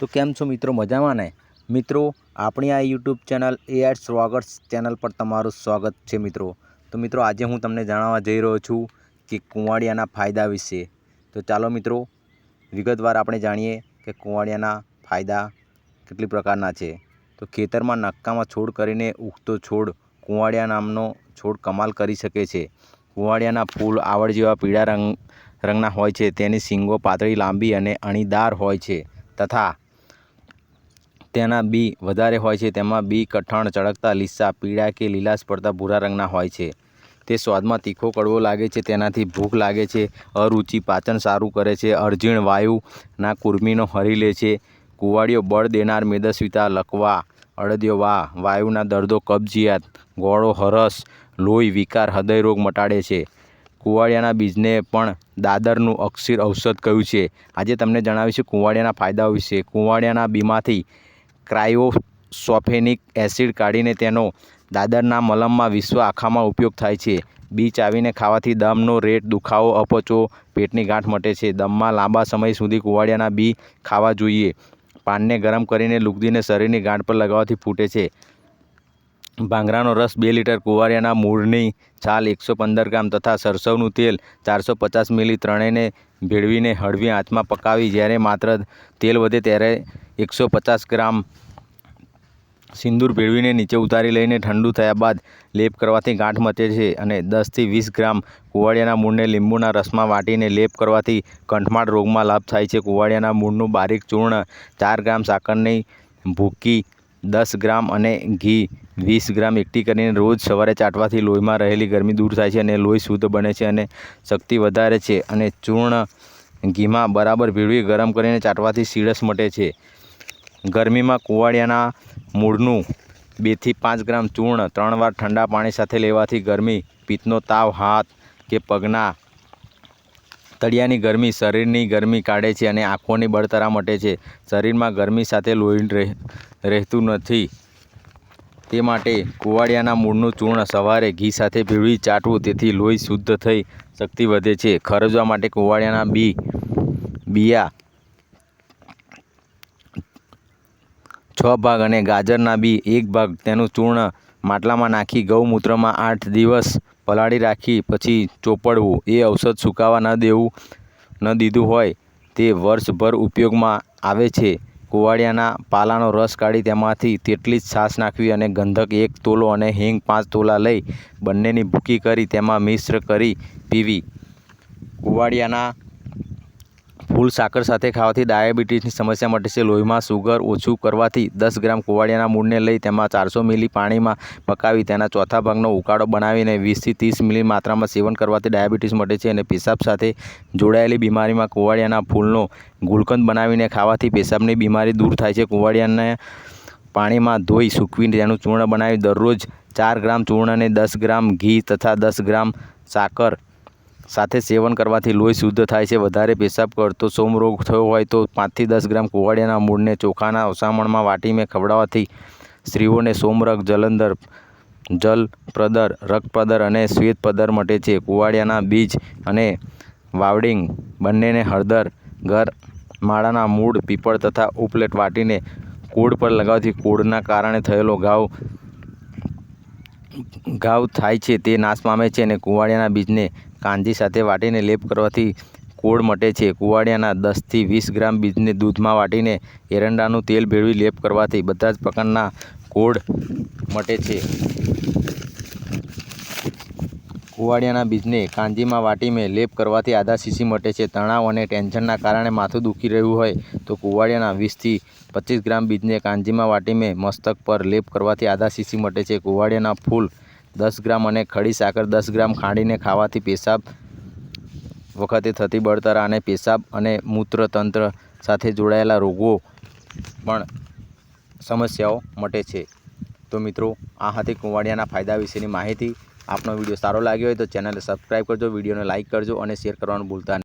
તો કેમ છો મિત્રો? મજામાં ને? મિત્રો, આપણી આ યુટ્યુબ ચેનલ એઆર સ્વાગત ચેનલ પર તમારું સ્વાગત છે મિત્રો. તો મિત્રો, આજે હું તમને જણાવવા જઈ રહ્યો છું કે કુંવાડિયાના ફાયદા વિશે. તો ચાલો મિત્રો, વિગતવાર આપણે જાણીએ કે કુંવાડિયાના ફાયદા કેટલી પ્રકારના છે. તો ખેતરમાં નક્કામાં છોડ કરીને ઉગતો છોડ કુંવાડિયા નામનો છોડ કમાલ કરી શકે છે. કુંવાડિયાના ફૂલ આવડ જેવા પીળા રંગ, રંગના હોય છે. તેની શીંગો પાતળી લાંબી અને અણીદાર હોય છે તથા તેના બી વધારે હોય છે, તેમાં બી કઠણ, ચળકતા, લીસા, પીળા કે લીલાશ પડતા ભૂરા રંગના હોય છે. તે સ્વાદમાં તીખો કડવો લાગે છે, તેનાથી ભૂખ લાગે છે, અરુચિ, પાચન સારું કરે છે, અર્જીણ, વાયુના કુર્મીનો હરી લે છે કુવાડીઓ બળ દેનાર, મેદસ્વીતા, લકવા, અડદિયો વા વાયુના દર્દો, કબજિયાત, ગોળો, હરસ, લોહી, વિકાર, હૃદય રોગ મટાડે છે. કુવાડિયાના બીજને પણ દાદરનું અક્ષીર ઔષધ કહ્યું છે. આજે તમને જણાવીશું કુંવાડિયાના ફાયદાઓ વિશે. કુંવાડિયાના બીમાંથી ક્રાયોસોફેનિક એસિડ કાઢીને તેનો દાદરના મલમમાં વિશ્વ આખામાં ઉપયોગ થાય છે. બી ચાવીને ખાવાથી દમનો રેટ દુખાવો, અપચો, પેટની ગાંઠ મટે છે. દમમાં લાંબા સમય સુધી કુવાડિયાના બી ખાવા જોઈએ. પાનને ગરમ કરીને લુગદીને શરીરની ગાંઠ પર લગાવવાથી ફૂટે છે. ભાંગરાનો રસ બે લીટર કુંવારિયાના મૂળની છાલ એકસો પંદર ગ્રામ તથા સરસવનું તેલ ચારસો પચાસ મિલી ત્રણેયને ભેળવીને હળવી આંચમાં પકાવી. જ્યારે માત્ર તેલ વધે ત્યારે એકસો પચાસ ગ્રામ સિંદૂર ભેળવીને નીચે ઉતારી લઈને ઠંડુ થયા બાદ લેપ કરવાથી ગાંઠ મચે છે અને દસથી વીસ ગ્રામ કુવાડિયાના મૂળને લીંબુના રસમાં વાટીને લેપ કરવાથી કંઠમાળ રોગમાં લાભ થાય છે. કુવાડિયાના મૂળનું બારીક ચૂર્ણ ચાર ગ્રામ સાકરની ભૂકી દસ ગ્રામ અને ઘી વીસ ગ્રામ એકઠી કરીને રોજ સવારે ચાટવાથી લોહીમાં રહેલી ગરમી દૂર થાય છે અને લોહી શુદ્ધ બને છે અને શક્તિ વધારે છે અને ચૂર્ણ ઘીમાં બરાબર ભેળવી ગરમ કરીને ચાટવાથી સીળસ મટે છે. ગરમીમાં કુવાડિયાના મૂળનું બેથી પાંચ ગ્રામ ચૂર્ણ ત્રણ વાર ઠંડા પાણી સાથે લેવાથી ગરમી, પિત્તનો તાવ, હાથ કે પગના તળિયાની ગરમી, શરીરની ગરમી કાઢે છે અને આંખોની બળતરા મટે છે. શરીરમાં ગરમી સાથે લોહી રહે, રહેતું નથી. તે માટે કુવાડિયાના મૂળનું ચૂર્ણ સવારે ઘી સાથે ભેળવી ચાટવું, તેથી લોહી શુદ્ધ થઈ શક્તિ વધે છે. ખરજવા માટે કુવાડિયાના બી, બિયા છ ભાગ અને ગાજરના બી એક ભાગ તેનું ચૂર્ણ માટલામાં નાખી ગૌમૂત્રમાં આઠ દિવસ પલાળી રાખી પછી ચોપડવું. એ ઔષધ સુકાવા ન દેવું, ન દીધું હોય તે વર્ષભર ઉપયોગમાં આવે છે. કુવાડિયાના પાલાનો રસ કાઢી તેમાંથી તેટલી જ છાશ નાખવી અને ગંધક એક તોલો અને હિંગ પાંચ તોલા લઈ બંનેની ભૂકી કરી તેમાં મિશ્ર કરી પીવી. કુંવાડિયાના ફૂલ સાકર સાથે ખાવાથી ડાયાબિટીસની સમસ્યા મટે છે. લોહીમાં સુગર ઓછું કરવાથી દસ ગ્રામ કુંવાડિયાના મૂળને લઈ તેમાં ચારસો મિલી પાણીમાં પકાવી તેના ચોથા ભાગનો ઉકાળો બનાવીને વીસથી ત્રીસ મિલી માત્રામાં સેવન કરવાથી ડાયાબિટીસ મટે છે અને પેશાબ સાથે જોડાયેલી બીમારીમાં કુંવાડિયાના ફૂલનો ગુલકંદ બનાવીને ખાવાથી પેશાબની બીમારી દૂર થાય છે. કુંવાડિયાને પાણીમાં ધોઈ સૂકવીને તેનું ચૂર્ણ બનાવી દરરોજ ચાર ગ્રામ ચૂર્ણને દસ ગ્રામ ઘી તથા દસ ગ્રામ સાકર સાથે સેવન કરવાથી લોહી શુદ્ધ થાય છે. વધારે પેશાબ કરતો સોમરોગ થયો હોય તો પાંચથી દસ ગ્રામ કુવાડિયાના મૂળને ચોખાના ઓસામણમાં વાટીને ખવડાવવાથી સ્ત્રીઓને સોમરગ, જલંધર જલપ્રદર રક્તપ્રદર અને શ્વેતપદર મટે છે. કુવાડિયાના બીજ અને વાવડિંગ બંનેને હળદર, ઘર માળાના મૂળ, પીપળ તથા ઉપલેટ વાટીને કોડ પર લગાવથી કોડના કારણે થયેલો ઘાવ ઘાવ થાય છે. તે નાશ પામે છે અને કુંવાડિયાના બીજને કાંજી સાથે વાટીને લેપ કરવાથી કોડ મટે છે. કુવાડિયાના દસથી વીસ ગ્રામ બીજને દૂધમાં વાટીને એરંડાનું તેલ ભેળવી લેપ કરવાથી બધા જ પ્રકારના કોડ મટે છે. કુવાડિયાના બીજને કાંજીમાં વાટીને લેપ કરવાથી આધા સીસી મટે છે. તણાવ અને ટેન્શનના કારણે માથું દુખી રહ્યું હોય તો કુવાડિયાના વીસથી પચીસ ગ્રામ બીજને કાંજીમાં વાટીને મસ્તક પર લેપ કરવાથી આધા સીસી મટે છે. કુવાડિયાના ફૂલ દસ ગ્રામ અને ખડી સાકર દસ ગ્રામ ખાંડીને ખાવાથી પેશાબ વખતે થતી બળતરા અને પેશાબ અને મૂત્રતંત્ર સાથે જોડાયેલા રોગો પણ સમસ્યાઓ મટે છે. તો મિત્રો, આ હતી કુંવાડિયાના ફાયદા વિશેની માહિતી. આપનો વીડિયો સારો લાગ્યો હોય તો ચેનલને સબસ્ક્રાઈબ કરજો, વિડીયોને લાઇક કરજો અને શેર કરવાનું ભૂલતા નહીં